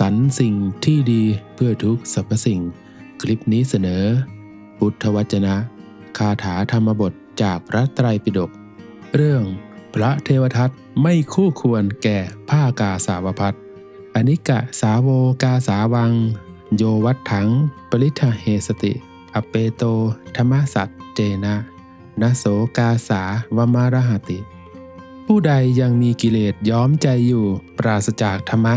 สรรค์สิ่งที่ดีเพื่อทุกสรรพสิ่ง คลิปนี้เสนอ พุทธวจนะ คาถาธรรมบทจากพระไตรปิฎกเรื่องพระเทวทัตไม่คู่ควรแก่ผ้ากาสาวพัดอนิกะสาโวกาสาวัง โยวัตถัง ปริทเฮสติ อเปโตธรรมสัตเจนะนโสกาสาวมารหติ ผู้ใดยังมีกิเลสย้อมใจอยู่ ปราศจากธรรมะ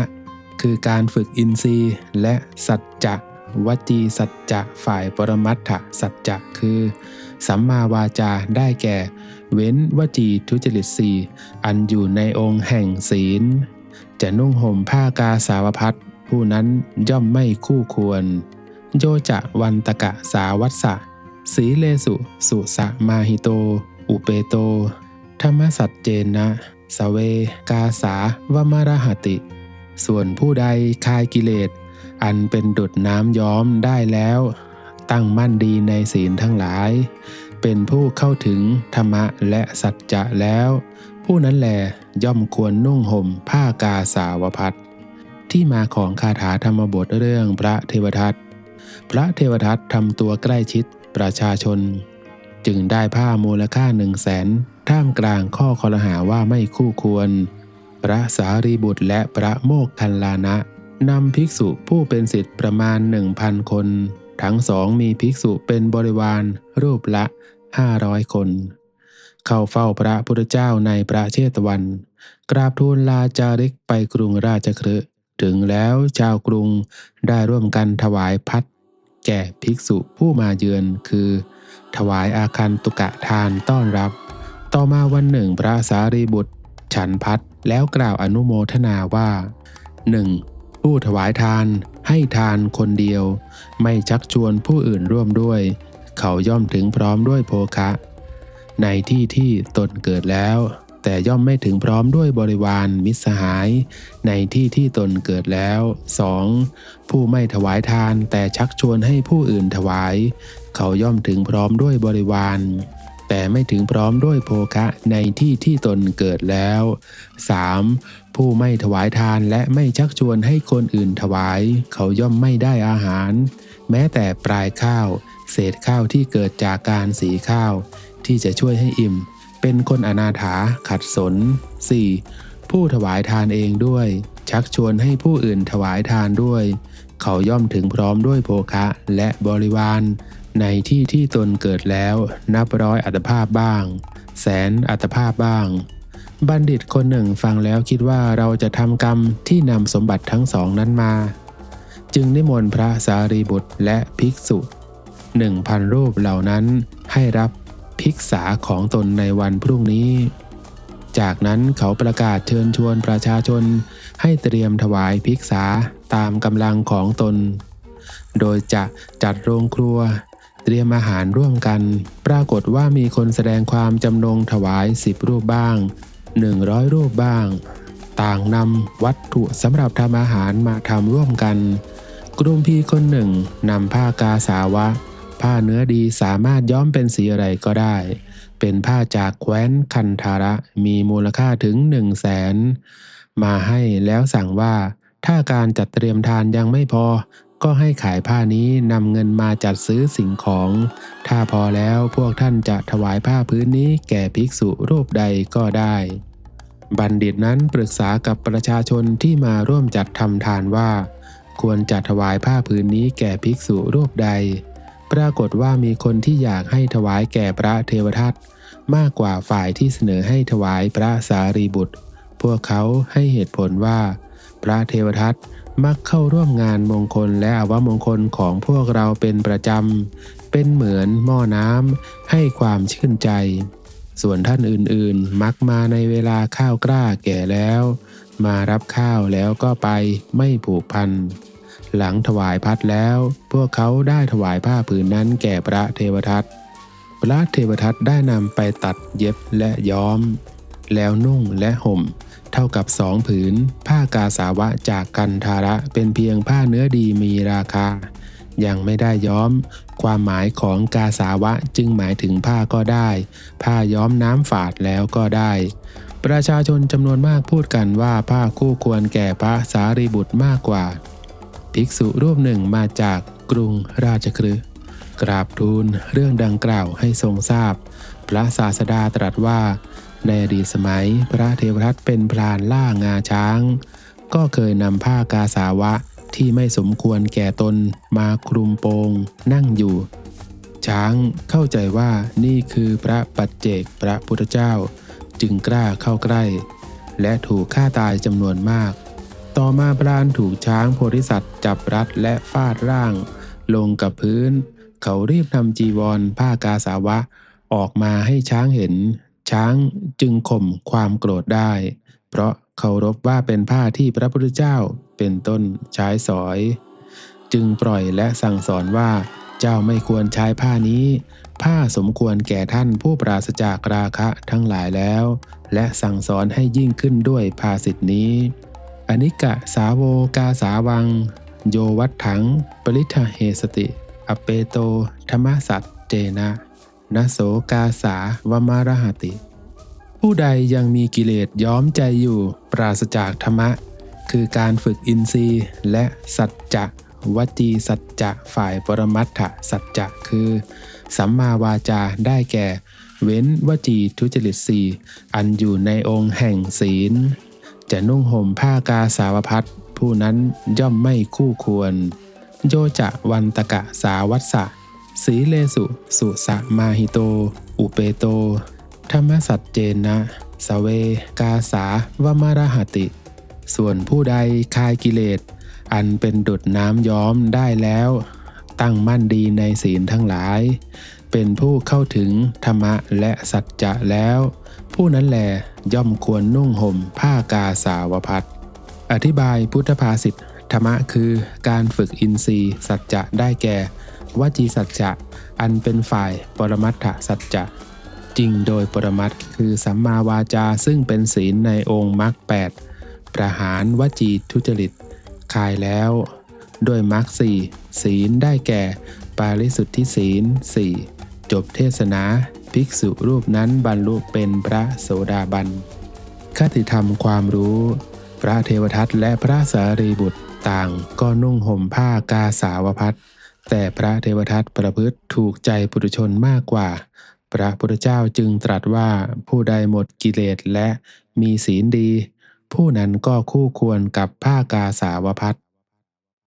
คือการฝึกอินทรีย์และสัจจะวจีสัจจะฝ่ายปรมัตถสัจจะคือ สัมมาวาจาได้แก่ เว้นวจีทุจริตสีอันอยู่ในองค์แห่งศีล จะนุ่งห่มผ้ากาสาวพัดผู้นั้นย่อมไม่คู่ควร โยจะวันตกะสาวัสสะสีเลสุ สุสะมาหิโต อุเปโต ธรรมสัจเจนะ สเว กาสาวมารหติ ส่วนผู้ใดคายกิเลส อันเป็นดุดน้ำย้อมได้แล้ว ตั้งมั่นดีในศีลทั้งหลาย เป็นผู้เข้าถึงธรรมะและสัจจะแล้ว ผู้นั้นแหลย่อมควรนุ่งห่มผ้ากาสาวพัดที่มาของคาถาธรรมบทเรื่องพระเทวทัตพระเทวทัตทำตัวใกล้ชิดประชาชน จึงได้ผ้ามูลค่าหนึ่งแสนท่ามกลางข้อคอรหาว่าไม่คู่ควร ระสารีบุตรและพระโมกคันลานะนำภิกษุผู้เป็นสิทธิ์ประมาณหนึ่งพันคน ทั้งสองมีภิกษุเป็นบริวาร รูปละห้าร้อยคน เข้าเฝ้าพระพุทธเจ้าในพระเชตวัน กราบทูลลาจาริกไปกรุงราชคฤห์ถึงแล้วชาวกรุงได้ร่วมกันถวายพัดแก่ภิกษุผู้มาเยือนคือ ถวายอาคันตุกะทานต้อนรับ ต่อมาวันหนึ่งพระสารีบุตร ฉันพัด แล้วกล่าวอนุโมทนาว่าหนึ่งผู้ถวายทานให้ทานคนเดียว ไม่ชักชวนผู้อื่นร่วมด้วย เขาย่อมถึงพร้อมด้วยโภคะ ในที่ที่ตนเกิดแล้ว แต่ย่อมไม่ถึงพร้อมด้วยบริวารมิสหาย ในที่ที่ตนเกิดแล้ว 2. ผู้ไม่ถวายทานแต่ชักชวนให้ผู้อื่นถวาย เขาย่อมถึงพร้อมด้วยบริวาร แต่ไม่ถึงพร้อมด้วยโภคะในที่ที่ตนเกิดแล้ว 3. ผู้ไม่ถวายทานและไม่ชักชวนให้คนอื่นถวาย เขาย่อมไม่ได้อาหาร แม้แต่ปลายข้าว เศษข้าวที่เกิดจากการสีข้าว ที่จะช่วยให้อิ่ม เป็นคนอนาถาขัดสน 4. ผู้ถวายทานเองด้วย ชักชวนให้ผู้อื่นถวายทานด้วย เขาย่อมถึงพร้อมด้วยโภคะและบริวาร ในที่ที่ตนเกิดแล้ว นับร้อยอัตภาพบ้าง แสนอัตภาพบ้าง บัณฑิตคนหนึ่งฟังแล้วคิดว่าเราจะทำกรรมที่นำสมบัติทั้งสองนั้นมา จึงนิมนต์พระสารีบุตรและภิกษุหนึ่งพันรูปเหล่านั้นให้รับภิกษาของตนในวันพรุ่งนี้ จากนั้นเขาประกาศเชิญชวนประชาชนให้เตรียมถวายภิกษาตามกำลังของตน โดยจะจัดโรงครัว เตรียมอาหารร่วมกัน ปรากฏว่ามีคนแสดงความจำนงถวายสิบรูปบ้าง 100 รูปบ้าง ต่างนำวัตถุสำหรับทำอาหารมาทำร่วมกัน กลุ่มพี่คนหนึ่งนำผ้ากาสาวะ ผ้าเนื้อดีสามารถย้อมเป็นสีอะไรก็ได้ เป็นผ้าจากแคว้นคันธาระมีมูลค่าถึง1 0 0 0 0แสนมาให้แล้วสั่งว่าถ้าการจัดเตรียมทานยังไม่พอ ก็ให้ขายผ้านี้นำเงินมาจัดซื้อสิ่งของ ถ้าพอแล้วพวกท่านจะถวายผ้าพื้นนี้แก่ภิกษุรูปใดก็ได้ บัณฑิตนั้นปรึกษากับประชาชนที่มาร่วมจัดทำทานว่า ควรจัดถวายผ้าพื้นนี้แก่ภิกษุรูปใด ปรากฏว่ามีคนที่อยากให้ถวายแก่พระเทวทัตมากกว่าฝ่ายที่เสนอให้ถวายพระสารีบุตร พวกเขาให้เหตุผลว่า พระเทวทัต มักเข้าร่วมงานมงคลและอวมงคลของพวกเราเป็นประจำ เป็นเหมือนหม้อน้ำให้ความชื่นใจ ส่วนท่านอื่นๆ มักมาในเวลาข้าวกล้าแก่แล้ว มารับข้าวแล้วก็ไปไม่ผูกพัน หลังถวายพัดแล้ว พวกเขาได้ถวายผ้าผืนนั้นแก่พระเทวทัตพระเทวทัตได้นำไปตัดเย็บและย้อม แล้วนุ่งและห่ม เท่ากับสองผืน ผ้ากาสาวะจากกันทาระเป็นเพียงผ้าเนื้อดีมีราคา ยังไม่ได้ย้อม ความหมายของกาสาวะจึงหมายถึงผ้าก็ได้ ผ้าย้อมน้ำฝาดแล้วก็ได้ปประชาชนจำนวนมากพูดกันว่าผ้าคู่ควรแก่พระสารีบุตรมากกว่า ภิกษุรูปหนึ่งมาจากกรุงราชคฤห์กราบทูลเรื่องดังกล่าวให้ทรงทราบ พระศาสดาตรัสว่า ในอดีตสมัยพระเทวทัตเป็นพรานล่างาช้าง ก็เคยนำผ้ากาสาวะที่ไม่สมควรแก่ตนมาคลุมโปงนั่งอยู่ ช้างเข้าใจว่านี่คือพระปัจเจกพระพุทธเจ้า จึงกล้าเข้าใกล้ และถูกฆ่าตายจำนวนมาก ต่อมาพรานถูกช้างโพธิสัตว์จับรัดและฟาดร่าง ลงกับพื้น เขารีบนำจีวรผ้ากาสาวะออกมาให้ช้างเห็น ช้างจึงข่มความโกรธได้ เพราะเคารพว่าเป็นผ้าที่พระพุทธเจ้าเป็นต้นใช้สอย จึงปล่อยและสั่งสอนว่า เจ้าไม่ควรใช้ผ้านี้ ผ้าสมควรแก่ท่านผู้ปราศจากราคะทั้งหลายแล้ว และสั่งสอนให้ยิ่งขึ้นด้วยภาสิทธินี้ อนิกะสาโวกาสาวัง โยวัตถัง ปริทเหสติ อเปโตธรรมสัตเจนะ นโสกาสาวมารหติ ผู้ใดยังมีกิเลสย้อมใจอยู่ปราศจากธรรมะ คือการฝึกอินทรีย์และสัจจะวจีสัจจะฝ่ายปรมัตถสัจจะคือ สัมมาวาจาได้แก่ เว้นวจีทุจริตสีอันอยู่ในองค์แห่งศีล จะนุ่งห่มผ้ากาสาวพัดผู้นั้นย่อมไม่คู่ควร โยจะวันตกะสาวัสสะ สีเลสุ สุสะมาหิโต อุเปโต ธรรมสัจเจนะสเว กาสาวมารหติ ส่วนผู้ใดคายกิเลส อันเป็นดุดน้ำย้อมได้แล้ว ตั้งมั่นดีในศีลทั้งหลาย เป็นผู้เข้าถึงธรรมะและสัจจะแล้ว ผู้นั้นแหลย่อมควรนุ่งห่มผ้ากาสาวพัดอธิบายพุทธภาษิตธรรมะคือการฝึกอินทรีย์สัจจะได้แก่ วจีสัจจะอันเป็นฝ่ายปรมัตถสัจจะจริงโดยปรมัตถ์คือสัมมาวาจาซึ่งเป็นศีลในองค์มรรคแปดประหารวจีทุจริตคายแล้วด้วยมรรคสี่ศีลได้แก่ ปาริสุทธิศีลสี่จบเทศนาภิกษุรูปนั้นบรรลุเป็นพระโสดาบันคติธรรมความรู้ พระเทวทัตและพระสารีบุตรต่างก็นุ่งห่มผ้ากาสาวพัด แต่พระเทวทัตประพฤติถูกใจปุถุชนมากกว่า พระพุทธเจ้าจึงตรัสว่าผู้ใดหมดกิเลสและมีศีลดี ผู้นั้นก็คู่ควรกับผ้ากาสาวพัด